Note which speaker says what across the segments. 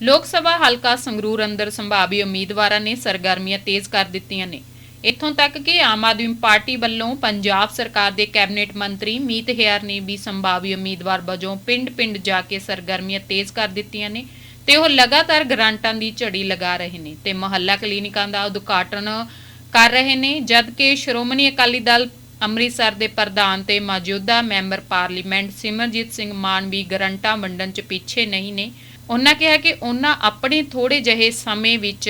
Speaker 1: ਲੋਕ ਸਭਾ ਹਲਕਾ ਸੰਗਰੂਰ ਅੰਦਰ ਸੰਭਾਵੀ ਉਮੀਦਵਾਰਾਂ ਨੇ ਸਰਗਰਮੀਆਂ ਤੇਜ਼ ਕਰ ਦਿੱਤੀਆਂ ਨੇ। ਇੱਥੋਂ ਤੱਕ ਕਿ ਆਮ ਆਦਮੀ ਪਾਰਟੀ ਵੱਲੋਂ ਪੰਜਾਬ ਸਰਕਾਰ ਦੇ ਕੈਬਨਿਟ ਮੰਤਰੀ ਮੀਤ ਹੇਅਰ ਨੇ ਵੀ ਸੰਭਾਵੀ ਉਮੀਦਵਾਰ ਵਜੋਂ ਪਿੰਡ-ਪਿੰਡ ਜਾ ਕੇ ਸਰਗਰਮੀਆਂ ਤੇਜ਼ ਕਰ ਦਿੱਤੀਆਂ ਨੇ ਤੇ ਉਹ ਲਗਾਤਾਰ ਗ੍ਰਾਂਟਾਂ ਦੀ ਝੜੀ ਲਗਾ ਰਹੇ ਨੇ ਤੇ ਮੁਹੱਲਾ ਕਲੀਨਿਕਾਂ ਦਾ ਉਦਘਾਟਨ ਕਰ ਰਹੇ ਨੇ, ਜਦਕਿ ਸ਼੍ਰੋਮਣੀ ਅਕਾਲੀ ਦਲ ਅੰਮ੍ਰਿਤਸਰ ਦੇ ਪ੍ਰਧਾਨ ਤੇ ਮੌਜੂਦਾ ਮੈਂਬਰ ਪਾਰਲੀਮੈਂਟ ਸਿਮਰਜੀਤ ਸਿੰਘ ਮਾਨ ਵੀ ਗਰੰਟਾਂ ਵੰਡਣ 'ਚ ਪਿੱਛੇ ਨਹੀਂ ਨੇ। ਉਹਨਾਂ ਕਿਹਾ ਕਿ ਉਹਨਾਂ ਆਪਣੇ ਥੋੜੇ ਜਿਹੇ ਸਮੇਂ ਵਿੱਚ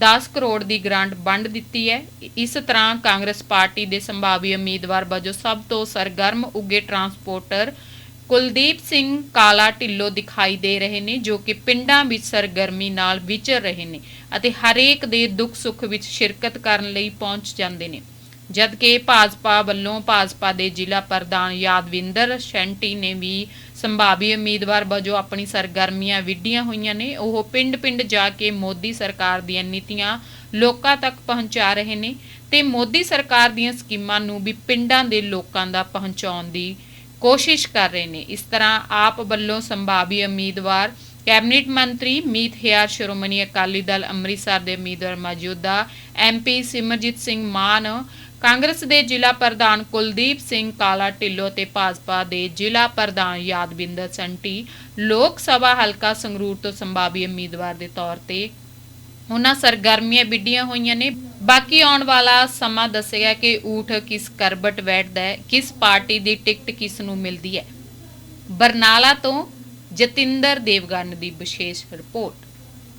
Speaker 1: 10 ਕਰੋੜ ਦੀ ਗ੍ਰਾਂਟ ਵੰਡ ਦਿੱਤੀ ਹੈ। ਇਸ ਤਰ੍ਹਾਂ ਕਾਂਗਰਸ ਪਾਰਟੀ ਦੇ ਸੰਭਾਵੀ ਉਮੀਦਵਾਰ ਵਜੋਂ ਸਭ ਤੋਂ ਸਰਗਰਮ ਉੱਗੇ ਟਰਾਂਸਪੋਰਟਰ ਕੁਲਦੀਪ ਸਿੰਘ ਕਾਲਾ ਢਿੱਲੋਂ ਦਿਖਾਈ ਦੇ ਰਹੇ ਨੇ, ਜੋ ਕਿ ਪਿੰਡਾਂ ਵਿੱਚ ਸਰਗਰਮੀ ਨਾਲ ਵਿਚਰ ਰਹੇ ਨੇ ਅਤੇ ਹਰੇਕ ਦੇ ਦੁੱਖ ਸੁੱਖ ਵਿੱਚ ਸ਼ਿਰਕਤ ਕਰਨ ਲਈ ਪਹੁੰਚ ਜਾਂਦੇ ਨੇ। ਜਦਕਿ ਭਾਜਪਾ ਵੱਲੋਂ ਭਾਜਪਾ ਦੇ ਜ਼ਿਲ੍ਹਾ ਪ੍ਰਧਾਨ ਯਾਦਵਿੰਦਰ ਸ਼ੈਂਟੀ ਨੇ ਵੀ ਸੰਭਾਵੀ ਉਮੀਦਵਾਰ ਵਜੋਂ ਆਪਣੀ ਸਰਗਰਮੀਆਂ ਵਿੱਢੀਆਂ ਹੋਈਆਂ ਨੇ, ਉਹ ਪਿੰਡ-ਪਿੰਡ ਜਾ ਕੇ ਮੋਦੀ ਸਰਕਾਰ ਦੀਆਂ ਨੀਤੀਆਂ ਲੋਕਾਂ ਤੱਕ ਪਹੁੰਚਾ ਰਹੇ ਨੇ ਤੇ ਮੋਦੀ ਸਰਕਾਰ ਦੀਆਂ ਸਕੀਮਾਂ ਨੂੰ ਵੀ ਪਿੰਡਾਂ ਦੇ ਲੋਕਾਂ ਦਾ ਪਹੁੰਚਾਉਣ ਦੀ ਕੋਸ਼ਿਸ਼ ਕਰ ਰਹੇ ਨੇ। ਇਸ ਤਰ੍ਹਾਂ ਆਪ ਵੱਲੋਂ ਸੰਭਾਵੀ ਉਮੀਦਵਾਰ ਕੈਬਨਿਟ ਮੰਤਰੀ ਮੀਤ ਹੇਅਰ ਸ਼੍ਰੋਮਣੀ ਅਕਾਲੀ ਦਲ ਅੰਮ੍ਰਿਤਸਰ ਦੇ ਉਮੀਦਵਾਰ ਮੌਜੂਦਾ ਐਮਪੀ ਸਿਮਰਜੀਤ ਸਿੰਘ ਮਾਨ ਕਾਂਗਰਸ ਦੇ ਜ਼ਿਲ੍ਹਾ ਪ੍ਰਧਾਨ ਕੁਲਦੀਪ ਸਿੰਘ ਕਾਲਾ ਢਿੱਲੋਂ ਤੇ ਭਾਜਪਾ ਦੇ ਜ਼ਿਲ੍ਹਾ ਪ੍ਰਧਾਨ ਯਾਦਵਿੰਦਰ ਸੰਟੀ ਲੋਕ ਸਭਾ ਹਲਕਾ ਸੰਗਰੂਰ ਤੋਂ ਸੰਭਾਵੀ ਉਮੀਦਵਾਰ ਦੇ ਤੌਰ ਤੇ ਉਹਨਾਂ ਸਰਗਰਮੀਆਂ ਵਿੱਢੀਆਂ ਹੋਈਆਂ ਨੇ। ਬਾਕੀ ਆਉਣ ਵਾਲਾ ਸਮਾਂ ਦੱਸੇਗਾ ਕਿ ਊਠ ਕਿਸ ਕਰਬਟ ਬੈਠਦਾ ਹੈ, ਕਿਸ ਪਾਰਟੀ ਦੀ ਟਿਕਟ ਕਿਸ ਨੂੰ ਮਿਲਦੀ ਹੈ। ਬਰਨਾਲਾ ਤੋਂ ਜਤਿੰਦਰ ਦੇਵਗਨ ਦੀ ਵਿਸ਼ੇਸ਼ ਰਿਪੋਰਟ।